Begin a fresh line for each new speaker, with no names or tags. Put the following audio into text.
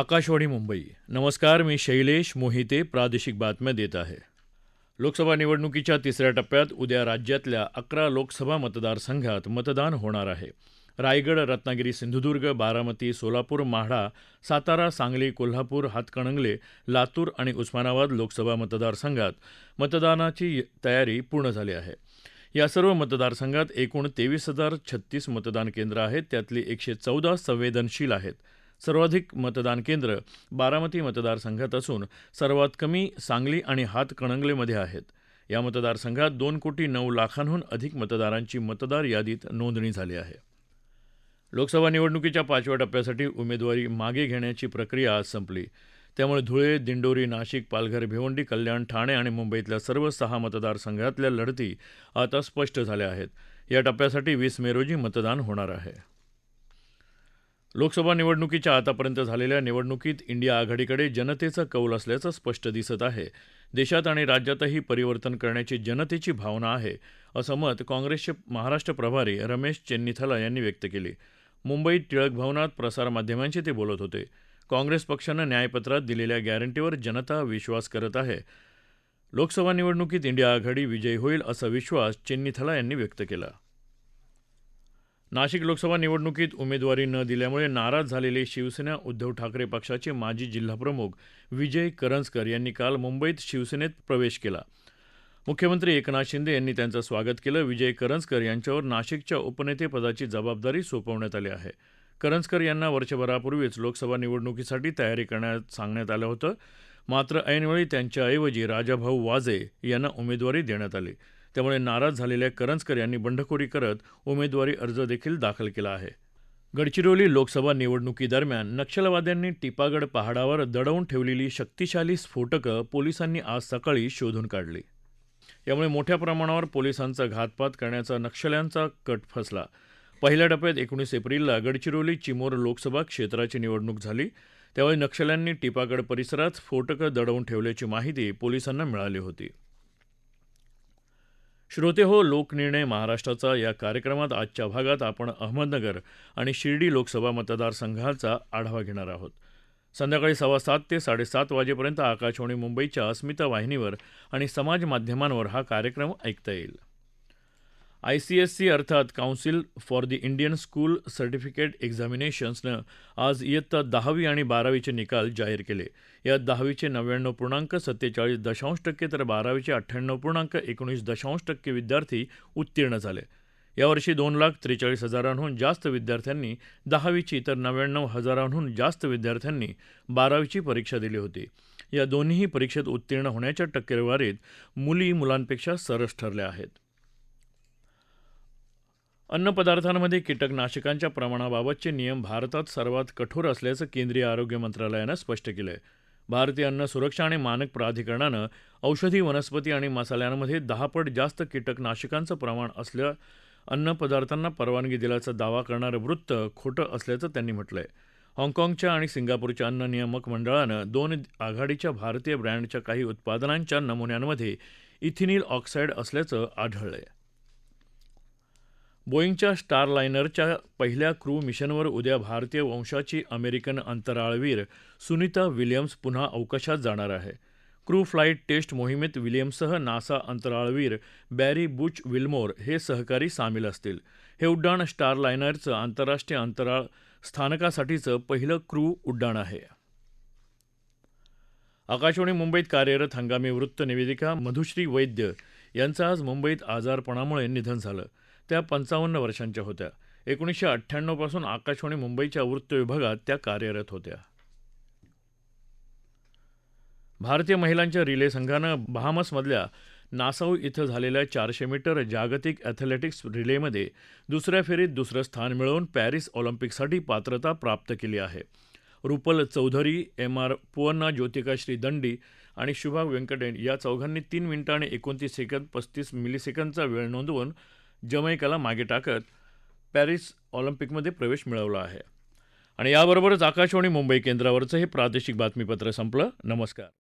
आकाशवाणी मुंबई नमस्कार मी शैलेश मोहिते प्रादेशिक बातम्या देत आहे लोकसभा निवडणुकीच्या तिसऱ्या टप्प्यात उद्या राज्यातल्या अकरा लोकसभा मतदारसंघात मतदान होणार आहे रायगड रत्नागिरी सिंधुदुर्ग बारामती सोलापूर माढा सातारा सांगली कोल्हापूर हातकणंगले लातूर आणि उस्मानाबाद लोकसभा मतदारसंघात मतदानाची तयारी पूर्ण झाली आहे या सर्व मतदारसंघात एकूण तेवीस हजार छत्तीस मतदान केंद्र आहेत त्यातली एकशे चौदा संवेदनशील आहेत सर्वाधिक मतदान केंद्र बारामती मतदारसंघात असून सर्वात कमी सांगली आणि हातकणंगलेमध्ये आहेत या मतदारसंघात दोन कोटी नऊ लाखांहून अधिक मतदारांची मतदार यादीत नोंदणी झाली आहे लोकसभा निवडणुकीच्या पाचव्या टप्प्यासाठी उमेदवारी मागे घेण्याची प्रक्रिया आज संपली त्यामुळे धुळे दिंडोरी नाशिक पालघर भिवंडी कल्याण ठाणे आणि मुंबईतल्या सर्व सहा मतदारसंघातल्या लढती आता स्पष्ट झाल्या आहेत या टप्प्यासाठी वीस मे रोजी मतदान होणार आहे लोकसभा निवडणुकीच्या आतापर्यंत झालेल्या निवडणुकीत इंडिया आघाडीकडे जनतेचा कौल असल्याचं स्पष्ट दिसत आहे देशात आणि राज्यातही परिवर्तन करण्याची जनतेची भावना आहे असं मत काँग्रेसचे महाराष्ट्र प्रभारी रमेश चेन्नीथला यांनी व्यक्त केली मुंबईत टिळक भवनात प्रसारमाध्यमांशी ते बोलत होते काँग्रेस पक्षानं न्यायपत्रात दिलेल्या गॅरंटीवर जनता विश्वास करत आहे लोकसभा निवडणुकीत इंडिया आघाडी विजयी होईल असा विश्वास चेन्नीथला यांनी व्यक्त केला नाशिक लोकसभा निवडणुकीत उमेदवारी न दिल्यामुळे नाराज झालेले शिवसेना उद्धव ठाकरे पक्षाचे माजी जिल्हाप्रमुख विजय करंजकर यांनी काल मुंबईत शिवसेनेत प्रवेश केला मुख्यमंत्री एकनाथ शिंदे यांनी त्यांचं स्वागत केलं विजय करंजकर यांच्यावर नाशिकच्या उपनेतेपदाची जबाबदारी सोपवण्यात आली आहे करंजकर यांना वर्षभरापूर्वीच लोकसभा निवडणुकीसाठी तयारी करण्यात सांगण्यात आलं होतं मात्र ऐनवेळी त्यांच्याऐवजी राजाभाऊ वाजे यांना उमेदवारी देण्यात आली त्यामुळे नाराज झालेल्या करंजकर यांनी बंडखोरी करत उमेदवारी अर्ज देखील दाखल केला आहे गडचिरोली लोकसभा निवडणुकीदरम्यान नक्षलवाद्यांनी टिपागड पहाडावर दडवून ठेवलेली शक्तिशाली स्फोटकं पोलिसांनी आज सकाळी शोधून काढली यामुळे मोठ्या प्रमाणावर पोलिसांचा घातपात करण्याचा नक्षल्यांचा कट फसला पहिल्या टप्प्यात एकोणीस एप्रिलला गडचिरोली चिमोर लोकसभा क्षेत्राची निवडणूक झाली त्यावेळी नक्षल्यांनी टिपागड परिसरात स्फोटकं दडवून ठेवल्याची माहिती पोलिसांना मिळाली होती हो लोकनिर्णय महाराष्ट्राचा या कार्यक्रमात आजच्या भागात आपण अहमदनगर आणि शिर्डी लोकसभा मतदारसंघाचा आढावा घेणार आहोत संध्याकाळी सव्वा सात ते साडेसात वाजेपर्यंत आकाशवाणी मुंबईच्या अस्मिता वाहिनीवर आणि समाज माध्यमांवर हा कार्यक्रम ऐकता येईल सी अर्थात council for the Indian school certificate एक्झामिनेशन्सनं आज इयत्ता दहावी आणि बारावीचे निकाल जाहीर केले यात दहावीचे नव्याण्णव पूर्णांक सत्तेचाळीस दशांश टक्के तर बारावीचे अठ्ठ्याण्णव पूर्णांक एकोणीस दशांश टक्के विद्यार्थी उत्तीर्ण झाले यावर्षी दोन लाख त्रेचाळीस हजारांहून जास्त विद्यार्थ्यांनी दहावीची तर नव्याण्णव हजारांहून जास्त विद्यार्थ्यांनी बारावीची परीक्षा दिली होती या दोन्हीही परीक्षेत उत्तीर्ण होण्याच्या टक्केवारीत मुली मुलांपेक्षा सरस ठरल्या आहेत अन्नपदार्थांमध्ये कीटकनाशकांच्या प्रमाणाबाबतचे नियम भारतात सर्वात कठोर असल्याचं केंद्रीय आरोग्य मंत्रालयानं स्पष्ट केलं आहे भारतीय अन्न सुरक्षा आणि मानक प्राधिकरणानं औषधी वनस्पती आणि मसाल्यांमध्ये दहापट पट जास्त कीटकनाशकांचं प्रमाण असल्या अन्नपदार्थांना परवानगी दिल्याचा दावा करणारं वृत्त खोटं असल्याचं त्यांनी म्हटलं आहे हाँगकाँगच्या आणि सिंगापूरच्या अन्न नियामक मंडळानं दोन आघाडीच्या भारतीय ब्रँडच्या काही उत्पादनांच्या नमुन्यांमध्ये इथिनिल ऑक्साईड असल्याचं आढळलं आहे बोईंगच्या स्टारलायनरच्या पहिल्या क्रू मिशनवर उद्या भारतीय वंशाची अमेरिकन अंतराळवीर सुनीता विल्यम्स पुन्हा अवकाशात जाणार आहे क्रू फ्लाईट टेस्ट मोहिमेत विलियम्ससह नासा अंतराळवीर बॅरी बुच विल्मोर हे सहकारी सामील असतील हे उड्डाण स्टारलायनरचं आंतरराष्ट्रीय अंतराळ स्थानकासाठीचं पहिलं क्रू उड्डाण आहे आकाशवाणी मुंबईत कार्यरत हंगामी वृत्त निवेदिका मधुश्री वैद्य यांचं आज मुंबईत आजारपणामुळे निधन झालं त्या पंचावन्न वर्षांच्या होत्या एकोणीसशे अठ्ठ्याण्णवपासून पासून आकाशवाणी मुंबईच्या वृत्त विभागात त्या कार्यरत होत्या भारतीय महिलांच्या रिले संघानं बहामसमधल्या नासाऊ इथं झालेल्या चारशे मीटर जागतिक अॅथलेटिक्स रिलेमध्ये दुसऱ्या फेरीत दुसरं स्थान मिळवून पॅरिस ऑलिम्पिकसाठी पात्रता प्राप्त केली आहे रुपल चौधरी एम आर पुवन्ना ज्योतिका श्री दंडी आणि शुभा व्यंकटेन या चौघांनी तीन मिनिटं आणि एकोणतीस सेकंद पस्तीस मिलीसेकंदचा वेळ नोंदवून जमैकाला मागे टाकत पॅरिस ऑलिम्पिकमध्ये प्रवेश मिळवला आहे आणि याबरोबरच आकाशवाणी मुंबई केंद्रावरचं हे प्रादेशिक बातमीपत्र संपलं नमस्कार